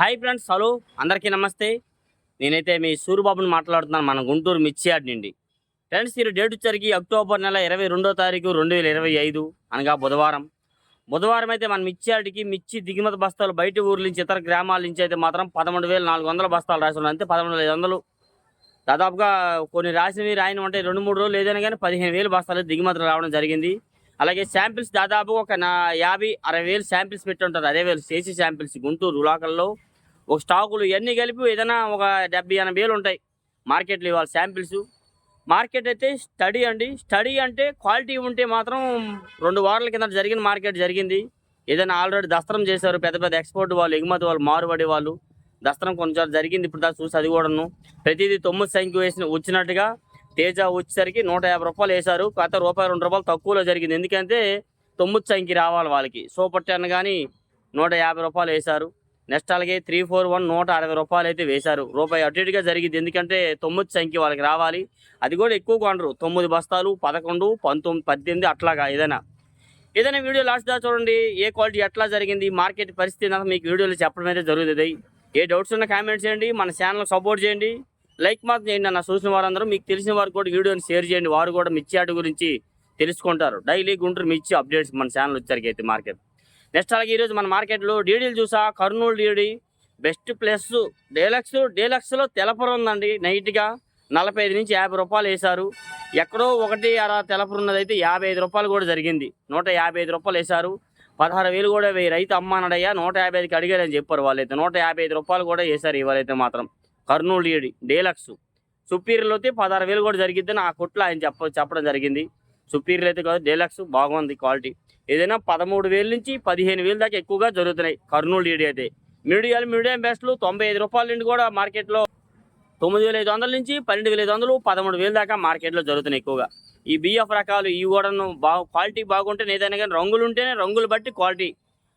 Hi friends hello. అందరికీ నమస్తే. నేనైతే మీ సూరిబాబుని మాట్లాడుతున్నాను మన గుంటూరు మిర్చియాడ్ నుండి. ఫ్రెండ్స్ ఈరోజు డేట్ వచ్చరికి అక్టోబర్ నెల ఇరవై రెండో తారీఖు రెండు వేల ఇరవై ఐదు అనగా బుధవారం. బుధవారం అయితే మన మిర్చియాడికి మిర్చి దిగుమతి బస్తాలు బయట ఊర్ల నుంచి ఇతర గ్రామాల నుంచి అయితే మాత్రం పదమూడు వేల నాలుగు వందల బస్తాలు రాసి ఉన్నాయి అంతే పదమూడు వేల ఐదు వందలు. దాదాపుగా కొన్ని రాసినవి రాయని ఉంటే రెండు మూడు రోజులు ఏదైనా కానీ పదిహేను వేలు బస్తాలు దిగుమతులు రావడం జరిగింది. అలాగే శాంపిల్స్ దాదాపు ఒక నా యాభై అరవై వేలు శాంపిల్స్ పెట్టి ఉంటారు. అరవై వేలు చేసి శాంపిల్స్ గుంటూరు లోకల్లో ఒక స్టాకులు ఇవన్నీ కలిపి ఏదైనా ఒక డెబ్బై ఎనభై వేలు ఉంటాయి. మార్కెట్లో ఇవాళ శాంపిల్స్. మార్కెట్ అయితే స్టడీ అండి. స్టడీ అంటే క్వాలిటీ ఉంటే మాత్రం రెండు వారాల కింద జరిగిన మార్కెట్ జరిగింది. ఏదైనా ఆల్రెడీ దస్త్రం చేశారు. పెద్ద పెద్ద ఎక్స్పోర్ట్ వాళ్ళు ఎగుమతి వాళ్ళు మారుబడి వాళ్ళు దస్త్రం కొంచెం జరిగింది. ఇప్పుడు దాకా చూసి అది కూడాను. ప్రతిదీ తొమ్మిది సంఖ్య వేసిన వచ్చినట్టుగా తేజ వచ్చేసరికి నూట యాభై రూపాయలు వేశారు. గత రూపాయి రెండు రూపాయలు తక్కువలో జరిగింది. ఎందుకంటే తొమ్మిది సంఖ్య రావాలి వాళ్ళకి. సూపర్ టెన్ కానీ నూట యాభై రూపాయలు వేశారు. నెక్స్ట్ అలాగే త్రీ ఫోర్ వన్ నూట అరవై రూపాయలు అయితే వేశారు. రూపాయి అటు ఇటుగా జరిగింది. ఎందుకంటే తొమ్మిది సంఖ్య వాళ్ళకి రావాలి. అది కూడా ఎక్కువ కొనరు తొమ్మిది బస్తాలు పదకొండు పంతొమ్మిది పద్దెనిమిది అట్లాగా ఏదైనా. ఏదైనా వీడియో లాస్ట్ దా చూడండి. ఏ క్వాలిటీ ఎట్లా జరిగింది మార్కెట్ పరిస్థితి అంతా మీకు వీడియోలో చెప్పడం అయితే జరుగుతుంది. ఏ డౌట్స్ ఉన్నా కామెంట్ చేయండి. మన ఛానల్ సపోర్ట్ చేయండి. లైక్ మాత్రం చేయండి అన్న చూసిన వారందరూ. మీకు తెలిసిన వారు కూడా వీడియోని షేర్ చేయండి. వారు కూడా మిర్చి ఆట గురించి తెలుసుకుంటారు. డైలీ గుంటూరు మిర్చి అప్డేట్స్ మన ఛానల్ వచ్చరికి అయితే మార్కెట్ నెక్స్ట్ అలాగే ఈరోజు మన మార్కెట్లో డీడీలు చూసా Kurnool DD best plus deluxe డీలక్స్లో తెలపరు ఉందండి నైట్గా నలభై ఐదు నుంచి యాభై రూపాయలు వేశారు. ఎక్కడో ఒకటి అర తెలపరు ఉన్నది అయితే యాభై ఐదు రూపాయలు కూడా జరిగింది. నూట యాభై ఐదు రూపాయలు వేశారు. పదహారు వేలు కూడా వెయ్యి రైతు అమ్మానడయ్యా నూట యాభై ఐదుకి అడిగారని చెప్పారు వాళ్ళైతే. నూట యాభై ఐదు రూపాయలు కూడా వేశారు ఇవాళైతే మాత్రం. కర్నూలు డీడీ డీలక్స్ సుపీరియర్లో అయితే పదహారు వేలు కూడా జరిగిద్దని ఆ కొట్లో ఆయన చెప్ప చెప్పడం జరిగింది. సుపీరియర్ అయితే కాదు డీలక్స్ బాగుంది క్వాలిటీ ఏదైనా పదమూడు వేల నుంచి పదిహేను వేలు దాకా ఎక్కువగా జరుగుతున్నాయి కర్నూలు డీడీ అయితే. మీడియాలు మీడియం బెస్ట్లు తొంభై ఐదు రూపాయల నుండి కూడా మార్కెట్లో తొమ్మిది వేల ఐదు వందల నుంచి పన్నెండు వేల ఐదు వందలు పదమూడు వేలు దాకా మార్కెట్లో జరుగుతున్నాయి ఎక్కువగా. ఈ బిఎఫ్ రకాలు ఇవి కూడా బాగు క్వాలిటీ బాగుంటే ఏదైనా కానీ రంగులు ఉంటేనే రంగులు బట్టి క్వాలిటీ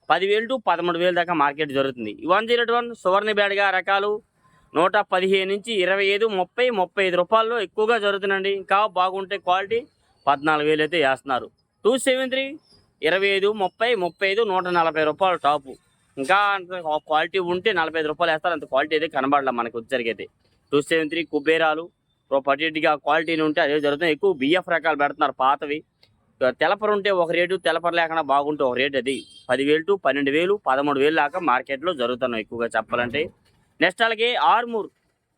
పదివేలు టు పదమూడు వేలు దాకా మార్కెట్ జరుగుతుంది. వన్ జీరో వన్ సువర్ణ బ్యాడ్గా రకాలు నూట పదిహేను నుంచి ఇరవై ఐదు ముప్పై ముప్పై ఐదు రూపాయల్లో ఎక్కువగా జరుగుతుందండి. ఇంకా బాగుంటే క్వాలిటీ పద్నాలుగు వేలు అయితే వేస్తున్నారు. టూ సెవెన్ త్రీ ఇరవై ఐదు ముప్పై ముప్పై ఐదు నూట నలభై రూపాయలు టాపు. ఇంకా అంత క్వాలిటీ ఉంటే నలభై ఐదు రూపాయలు వేస్తారు. అంత క్వాలిటీ అయితే కనబడలే మనకు వచ్చరికి టూ సెవెన్ త్రీ కుబేరాలు పర్టిగా క్వాలిటీని ఉంటే అదే జరుగుతుంది. ఎక్కువ బిఎఫ్ రకాలు పెడుతున్నారు పాతవి. తెలపరు ఉంటే ఒక రేటు తెలపరు లేకుండా బాగుంటే ఒక రేటు అది. పదివేలు టు పన్నెండు వేలు పదమూడు వేలు దాకా మార్కెట్లో జరుగుతున్నాయి ఎక్కువగా చెప్పాలంటే. నెక్స్ట్ అలాగే ఆర్మూర్.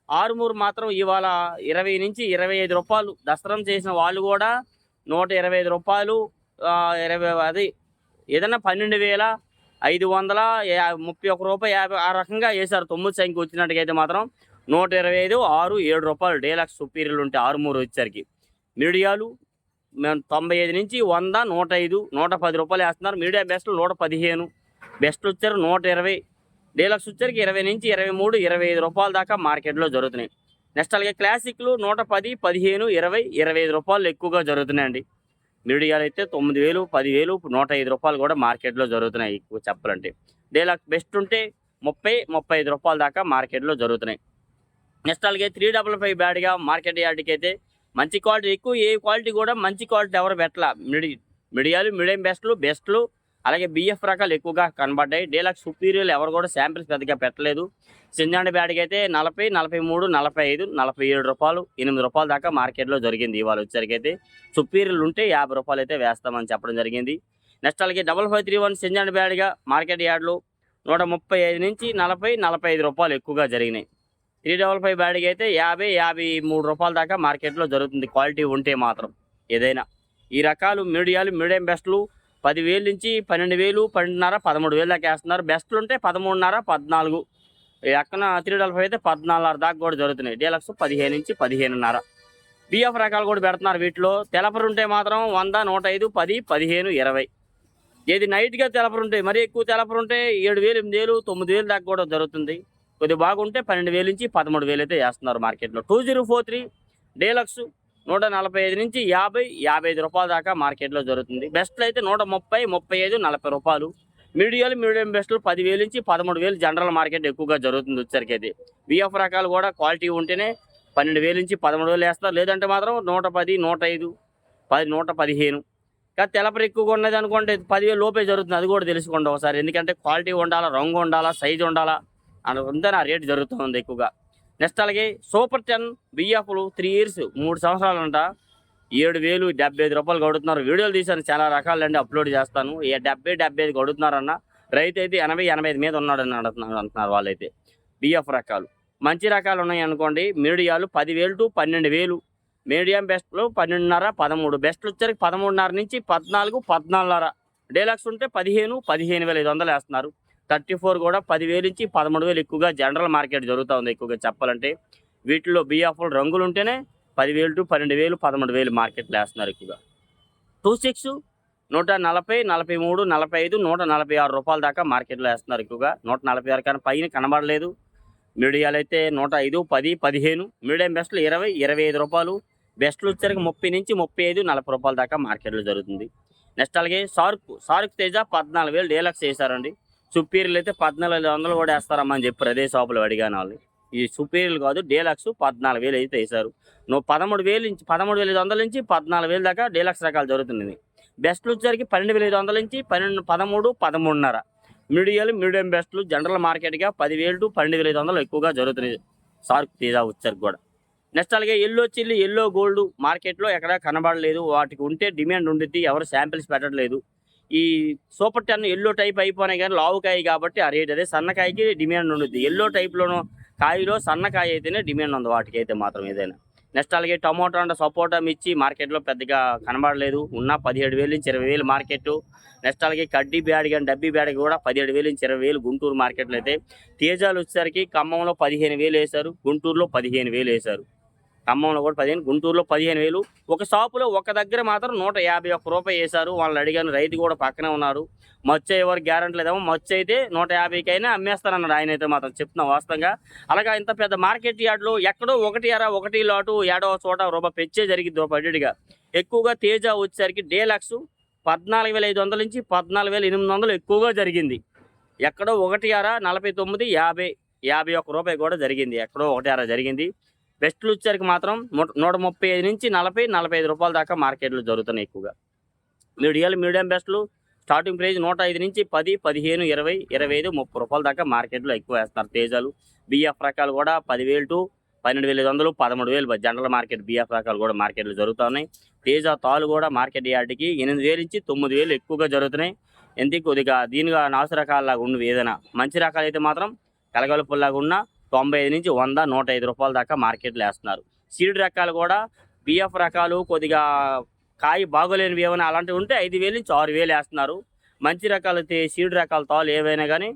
ఆర్మూర్ మాత్రం ఇవాళ ఇరవై నుంచి ఇరవై ఐదు రూపాయలు దసరం చేసిన వాళ్ళు కూడా నూట ఇరవై ఐదు రూపాయలు ఇరవై అది ఏదైనా పన్నెండు వేల ఐదు వందల ముప్పై ఒక్క రూపాయి యాభై ఆ రకంగా వేశారు. తొమ్మిది సంఖ్య వచ్చినట్టుకైతే అయితే మాత్రం నూట ఇరవై ఐదు ఆరు ఏడు రూపాయలు డేలాక్స్ సుపీరియర్లు ఉంటే ఆరుమూరు వచ్చేసరికి. మీడియాలు మేము తొంభై ఐదు నుంచి వంద నూట ఐదు నూట పది రూపాయలు వేస్తున్నారు. మీడియా బెస్ట్లు నూట పదిహేను బెస్ట్లు వచ్చారు నూట ఇరవై డీలక్స్ వచ్చరికి ఇరవై నుంచి ఇరవై మూడు ఇరవై ఐదు రూపాయల దాకా మార్కెట్లో జరుగుతున్నాయి. నెక్స్ట్ అలాగే క్లాసిక్లు నూట పది పదిహేను ఇరవై ఇరవై ఐదు రూపాయలు ఎక్కువగా జరుగుతున్నాయండి. మీడియాలు అయితే తొమ్మిది వేలు పదివేలు నూట ఐదు రూపాయలు కూడా మార్కెట్లో జరుగుతున్నాయి ఎక్కువ చెప్పాలంటే. డేలాక్ బెస్ట్ ఉంటే ముప్పై ముప్పై ఐదు రూపాయల దాకా మార్కెట్లో జరుగుతున్నాయి. నెక్స్ట్ అలాగే త్రీ డబల్ ఫైవ్ బ్యాడ్గా మార్కెట్ యార్డ్కి అయితే మంచి క్వాలిటీ ఎక్కువ ఏ క్వాలిటీ కూడా మంచి క్వాలిటీ ఎవరు పెట్టాల. మిడి మీడియాలు మీడియం బెస్ట్లు బెస్ట్లు అలాగే బిఎఫ్ రకాలు ఎక్కువగా కనబడ్డాయి. డీలక్స్ సుపీరియల్ ఎవరు కూడా శాంపిల్స్ పెద్దగా పెట్టలేదు. సింజాండి బ్యాడ్కి అయితే నలభై నలభై మూడు నలభై ఐదు నలభై ఏడు రూపాయలు ఎనిమిది రూపాయల దాకా మార్కెట్లో జరిగింది ఇవాళ వచ్చరికి అయితే సుపీరియర్లు ఉంటే యాభై రూపాయలు అయితే వేస్తామని చెప్పడం జరిగింది. నెక్స్ట్ అలాగే డబల్ ఫైవ్ త్రీ వన్ సింజాండి బ్యాడ్గా మార్కెట్ యార్డ్లో నూట ముప్పై ఐదు నుంచి నలభై నలభై ఐదు రూపాయలు ఎక్కువగా జరిగినాయి. త్రీ డబల్ ఫైవ్ బ్యాడ్కి అయితే యాభై యాభై మూడు రూపాయల దాకా మార్కెట్లో జరుగుతుంది. క్వాలిటీ ఉంటే మాత్రం ఏదైనా. ఈ రకాలు మీడియాలు మీడియం బెస్ట్లు పదివేలు నుంచి పన్నెండు వేలు పన్నెండున్నర పదమూడు వేలు దాకా వేస్తున్నారు. బెస్ట్లు ఉంటే పదమూడున్నర పద్నాలుగు. ఎక్కన త్రీ డబల్ అయితే పద్నాలుగున్నర దాకా కూడా జరుగుతున్నాయి. డీలక్స్ పదిహేను నుంచి పదిహేనున్నర. బిఎఫ్ రకాలు కూడా పెడుతున్నారు వీటిలో. తెలపరు ఉంటే మాత్రం వంద నూట ఐదు పది పదిహేను ఇరవై. ఏది నైట్గా తెలపరు ఉంటాయి మరీ ఎక్కువ తెలపరు ఉంటే ఏడు వేలు ఎనిమిది వేలు తొమ్మిది వేలు దాకా కూడా జరుగుతుంది. కొద్దిగా బాగుంటే పన్నెండు వేలు నుంచి పదమూడు వేలు అయితే వేస్తున్నారు మార్కెట్లో. Two zero four three deluxe నూట నలభై ఐదు నుంచి యాభై యాభై ఐదు రూపాయల దాకా మార్కెట్లో జరుగుతుంది. బెస్ట్లు అయితే నూట ముప్పై ముప్పై ఐదు నలభై రూపాయలు. మీడియాలు మీడియం బెస్ట్లు పదివేలు నుంచి పదమూడు వేలు జనరల్ మార్కెట్ ఎక్కువగా జరుగుతుంది వచ్చరికి అయితే బిఎఫ్ రకాలు కూడా క్వాలిటీ ఉంటేనే పన్నెండు వేలు నుంచి పదమూడు వేలు వేస్తారు. లేదంటే మాత్రం నూట పది నూట ఐదు పది నూట పదిహేను. కానీ తెలపరి ఎక్కువగా ఉన్నది అనుకోండి పదివేలు లోపే జరుగుతుంది. అది కూడా తెలుసుకోండి ఒకసారి. ఎందుకంటే క్వాలిటీ ఉండాలా రంగు ఉండాలా సైజు ఉండాలా అంతా రేటు జరుగుతుంది ఎక్కువగా. నెక్స్ట్ అలాగే సూపర్ టెన్ బిఎఫ్లు త్రీ ఇయర్స్ మూడు సంవత్సరాలు అంట ఏడు వేలు డెబ్బై ఐదు రూపాయలు కొడుతున్నారు వీడియోలు తీశాను చాలా రకాలండి అప్లోడ్ చేస్తాను. ఏ డెబ్బై డెబ్బై ఐదు కడుతున్నారన్న రైతు అయితే ఎనభై ఎనభై ఐదు మీద ఉన్నాడని అడుగుతున్నారు అంటున్నారు వాళ్ళైతే. బిఎఫ్ రకాలు. మంచి రకాలు ఉన్నాయి అనుకోండి మీడియాలు పదివేలు టు పన్నెండు వేలు. మీడియం బెస్ట్లు పన్నెండున్నర పదమూడు. బెస్ట్లు వచ్చరికి పదమూడున్నర నుంచి పద్నాలుగు పద్నాలుగున్నర. డేలాక్స్ ఉంటే పదిహేను పదిహేను వేల ఐదు వందలు వేస్తున్నారు. థర్టీ ఫోర్ కూడా పదివేలు నుంచి పదమూడు వేలు ఎక్కువగా జనరల్ మార్కెట్ జరుగుతూ ఉంది ఎక్కువగా చెప్పాలంటే. వీటిలో బిఎఫ్లు రంగులు ఉంటేనే పదివేలు టు పన్నెండు వేలు పదమూడు వేలు మార్కెట్లో వేస్తున్నారు ఎక్కువగా. టూ సిక్స్ నూట నలభై నలభై మూడు నలభై ఐదు నూట నలభై ఆరు రూపాయల దాకా మార్కెట్లో వేస్తున్నారు ఎక్కువగా. నూట నలభై ఆరు కన్నా పైన కనబడలేదు. మీడియాలు అయితే నూట ఐదు పది పదిహేను మీడియం బెస్ట్లు ఇరవై ఇరవై ఐదు రూపాయలు. బెస్ట్లు వచ్చరికి ముప్పై నుంచి ముప్పై ఐదు నలభై రూపాయల దాకా మార్కెట్లో జరుగుతుంది. నెక్స్ట్ అలాగే సార్క్ సార్క్ తేజ పద్నాలుగు వేలు డీలక్స్ చేశారండి. సుపీరియర్లు అయితే పద్నాలుగు ఐదు వందలు కూడా వేస్తారమ్మా అని చెప్పారు. అదే షాపులో అడిగాను వాళ్ళు. ఈ సుపీరియర్లు కాదు డీలక్స్ పద్నాలుగు వేలు అయితే వేశారు. నువ్వు పదమూడు వేలు నుంచి పదమూడు వేల ఐదు వందల నుంచి పద్నాలుగు వేలు దాకా డీలక్స్ రకాలు జరుగుతుంది బెస్ట్లు వచ్చేసరికి పన్నెండు వేల ఐదు వందల నుంచి పన్నెండు పదమూడు పదమూడున్నర. మీడియాలు మీడియం బెస్ట్లు జనరల్ మార్కెట్గా పదివేలు టు పన్నెండు వేల ఐదు వందలు ఎక్కువగా జరుగుతున్నాయి. సార్క్ తీజా వచ్చారు కూడా. నెక్స్ట్ అలాగే ఎల్లో చిల్లి ఎల్లో గోల్డ్ మార్కెట్లో ఎక్కడా కనబడలేదు. వాటికి ఉంటే డిమాండ్ ఉండిద్ది ఎవరు శాంపిల్స్ పెట్టట్లేదు. ఈ సూపర్ టెన్ ఎల్లో టైప్ అయిపోయినాయి కానీ లావుకాయ కాబట్టి ఆ రేట్ అదే సన్నకాయకి డిమాండ్ ఉండుద్ది. ఎల్లో టైప్లోనూ కాయలో సన్నకాయ అయితేనే డిమాండ్ ఉంది వాటికి అయితే మాత్రం ఏదైనా. నెక్స్ట్ అలాగే టమాటో అంటే సపోటా మిర్చి మార్కెట్లో పెద్దగా కనబడలేదు. ఉన్న పదిహేడు వేలు నుంచి ఇరవై వేలు మార్కెట్. నెక్స్ట్ అలాగే కడ్డీ బ్యాడ్ కానీ డబ్బీ బ్యాడ్ కూడా పదిహేడు వేలు నుంచి ఇరవై వేలు గుంటూరు మార్కెట్లో అయితే. తేజాలు వచ్చేసరికి ఖమ్మంలో పదిహేను వేలు వేశారు గుంటూరులో పదిహేను వేలు వేశారు. ఖమ్మంలో కూడా పదిహేను గుంటూరులో పదిహేను వేలు. ఒక షాపులో ఒక దగ్గర మాత్రం నూట యాభై ఒక్క రూపాయి వేశారు. వాళ్ళని అడిగాను రైతు కూడా పక్కనే ఉన్నారు. మచ్చ ఎవరు గ్యారంటీ లేదేమో మచ్చ అయితే నూట యాభైకైనా అమ్మేస్తానన్నాడు ఆయన అయితే మాత్రం చెప్తున్నా వాస్తవంగా. అలాగా ఇంత పెద్ద మార్కెట్ యార్డ్లో ఎక్కడో ఒకటి అర ఒకటి లాటు ఏడవ చోట రూపాయి పెంచే జరిగింది రూపాయిగా ఎక్కువగా తేజ వచ్చేసరికి డేలక్స్ పద్నాలుగు వేల ఐదు వందల నుంచి పద్నాలుగు వేల ఎనిమిది వందలు ఎక్కువగా జరిగింది. ఎక్కడో ఒకటి అర నలభై తొమ్మిది యాభై యాభై ఒక్క రూపాయి కూడా జరిగింది. ఎక్కడో ఒకటి అర జరిగింది. బెస్ట్లు లుచ్చర్కి మాత్రం నూట- నూట ముప్పై ఐదు నుంచి నలభై నలభై ఐదు రూపాయల దాకా మార్కెట్లో జరుగుతున్నాయి ఎక్కువగా. మీడియాలు మీడియం బెస్ట్లు స్టార్టింగ్ ప్రైస్ నూట ఐదు నుంచి పది పదిహేను ఇరవై ఇరవై ఐదు ముప్పై రూపాయల దాకా మార్కెట్లో ఎక్కువ వేస్తున్నారు తేజాలు. బిఎఫ్ రకాలు కూడా పదివేలు టు పన్నెండు వేల ఐదు వందలు పదమూడు వేలు జనరల్ మార్కెట్ బిఎఫ్ రకాలు కూడా మార్కెట్లో జరుగుతున్నాయి. తేజ తాలు కూడా మార్కెట్ యార్డ్కి ఎనిమిది వేలు నుంచి తొమ్మిది వేలు ఎక్కువగా జరుగుతున్నాయి. ఎందుకు కొద్దిగా దీనిగా నాసు రకాలలాగా ఉన్నవి ఏదైనా. మంచి రకాలు అయితే మాత్రం కలగలుపుల్లాగా ఉన్న తొంభై ఐదు నుంచి వంద నూట ఐదు రూపాయల దాకా మార్కెట్లో వేస్తున్నారు. సీడ్ రకాలు కూడా బిఎఫ్ రకాలు కొద్దిగా కాయ బాగోలేనివి ఏమైనా అలాంటివి ఉంటే ఐదు వేలు నుంచి ఆరు వేలు వేస్తున్నారు. మంచి రకాలు సీడ్ రకాల తాలు ఏవైనా కానీ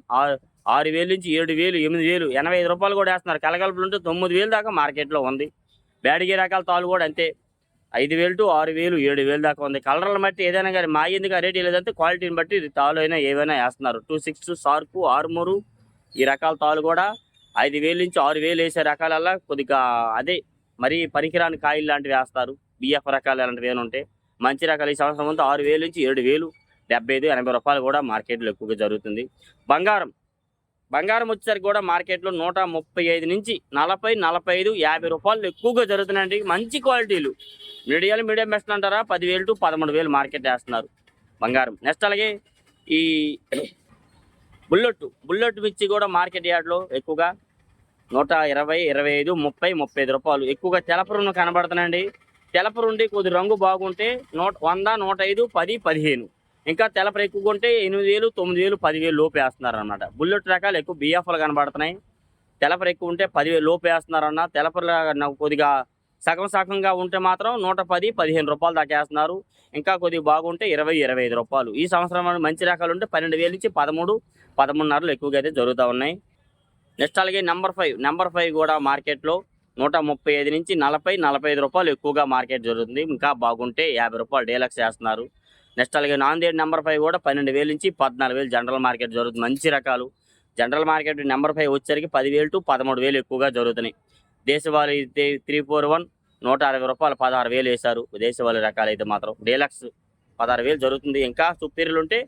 ఆరు వేలు నుంచి ఏడు వేలు ఎనిమిది వేలు ఎనభై ఐదు రూపాయలు కూడా వేస్తున్నారు. కలగలుపులు ఉంటే తొమ్మిది వేలు దాకా మార్కెట్లో ఉంది. బ్యాడిగే రకాల తాలు కూడా అంతే. ఐదు వేలు టు ఆరు వేలు ఏడు వేలు దాకా ఉంది. కలర్లను బట్టి ఏదైనా కానీ మా ఎందుకు రేట్ లేదంటే క్వాలిటీని బట్టి తాలు అయినా ఏవైనా వేస్తున్నారు. టూ సిక్స్ సార్కు ఆరుమూరు ఈ రకాల తాలు కూడా ఐదు వేలు నుంచి ఆరు వేలు వేసే రకాలల్లో కొద్దిగా అదే మరీ పనికిరాని కాయలు లాంటివి వేస్తారు. బిఎఫ్ రకాలు అలాంటివి ఏమైనా ఉంటే మంచి రకాలు ఈ సంవత్సరం అంతా ఆరు వేలు నుంచి ఏడు వేలు డెబ్బై ఐదు ఎనభై రూపాయలు కూడా మార్కెట్లో ఎక్కువగా జరుగుతుంది. బంగారం. బంగారం వచ్చేసరికి కూడా మార్కెట్లో నూట ముప్పై ఐదు నుంచి నలభై నలభై ఐదు యాభై రూపాయలు ఎక్కువగా జరుగుతున్నాయండి. మంచి క్వాలిటీలు. మీడియాలు మీడియం బెస్ట్ అంటారా? పదివేలు టు పదమూడు వేలు మార్కెట్ వేస్తున్నారు బంగారం. నెక్స్ట్ అలాగే ఈ బుల్లెట్. బుల్లెట్ మిర్చి కూడా మార్కెట్ యార్డ్లో ఎక్కువగా నూట ఇరవై ఇరవై ఐదు ముప్పై ముప్పై ఐదు రూపాయలు. ఎక్కువగా తెలపరున్న కనబడుతున్నాయండి తెలప రుండి కొద్ది రంగు బాగుంటే నూట వంద నూట ఐదు పది పదిహేను. ఇంకా తెలపర ఎక్కువగా ఉంటే ఎనిమిది వేలు తొమ్మిది వేలు పదివేలు లోపు వేస్తున్నారు అనమాట బుల్లెట్ రకాలు ఎక్కువ బిఎఫ్లు కనబడుతున్నాయి. తెలపర ఎక్కువ ఉంటే పదివేలు లోపు వేస్తున్నారన్న. తెలపర నాకు కొద్దిగా సగం సగంగా ఉంటే మాత్రం నూట పది పదిహేను రూపాయలు దాకా వేస్తున్నారు. ఇంకా కొద్దిగా బాగుంటే ఇరవై ఇరవై ఐదు రూపాయలు. ఈ సంవత్సరం మంచి రకాలు ఉంటే పన్నెండు వేలు నుంచి పదమూడు పదమూడున్నరలు ఎక్కువగా అయితే జరుగుతూ ఉన్నాయి. నెక్స్ట్ అలాగే నెంబర్ ఫైవ్ నెంబర్ ఫైవ్ కూడా మార్కెట్లో నూట ముప్పై ఐదు నుంచి నలభై నలభై ఐదు రూపాయలు ఎక్కువగా మార్కెట్ జరుగుతుంది. ఇంకా బాగుంటే యాభై రూపాయలు డీలక్స్ చేస్తున్నారు. నెక్స్ట్ అలాగే నాందేడ్ నెంబర్ ఫైవ్ కూడా పన్నెండు వేలు నుంచి పద్నాలుగు వేలు జనరల్ మార్కెట్ జరుగుతుంది. మంచి రకాలు. జనరల్ మార్కెట్ నెంబర్ ఫైవ్ వచ్చేసరికి పదివేలు టు పదమూడు వేలు ఎక్కువగా జరుగుతున్నాయి. దేశవాళీ అయితే త్రీ ఫోర్ వన్ నూట అరవై రూపాయలు పదహారు వేలు వేశారు. దేశవాళీ రకాలు అయితే మాత్రం డీలక్స్ పదహారు వేలు జరుగుతుంది. ఇంకా సుపీరియర్లు ఉంటే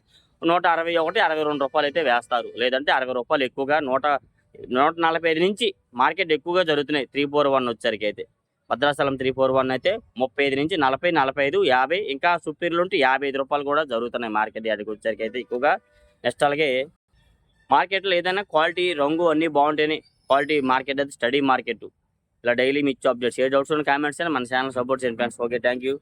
నూట అరవై ఒకటి అరవై రెండు రూపాయలు అయితే వేస్తారు. లేదంటే అరవై రూపాయలు ఎక్కువగా నూట నూట నలభై ఐదు నుంచి మార్కెట్ ఎక్కువగా జరుగుతున్నాయి. త్రీ ఫోర్ వన్ వచ్చరికి అయితే. భద్రాచలం త్రీ ఫోర్ వన్ అయితే ముప్పై ఐదు నుంచి నలభై నలభై ఐదు యాభై ఇంకా సుపీరియర్లు ఉంటే యాభై ఐదు రూపాయలు కూడా జరుగుతున్నాయి మార్కెట్ యాడికి వచ్చరికి అయితే ఎక్కువగా. నెక్స్ట్ అలాగే మార్కెట్లో ఏదైనా క్వాలిటీ రంగు అన్నీ బాగుంటేనే క్వాలిటీ మార్కెట్ అయితే స్టడీ మార్కెట్. ఇలా డైలీ మిర్చి అప్డేట్స్. ఏ డౌట్స్ ఉన్న కామెంట్స్ అయినా మన ఛానల్ సపోర్ట్ చేయండి ఫ్రెండ్స్. Okay thank you.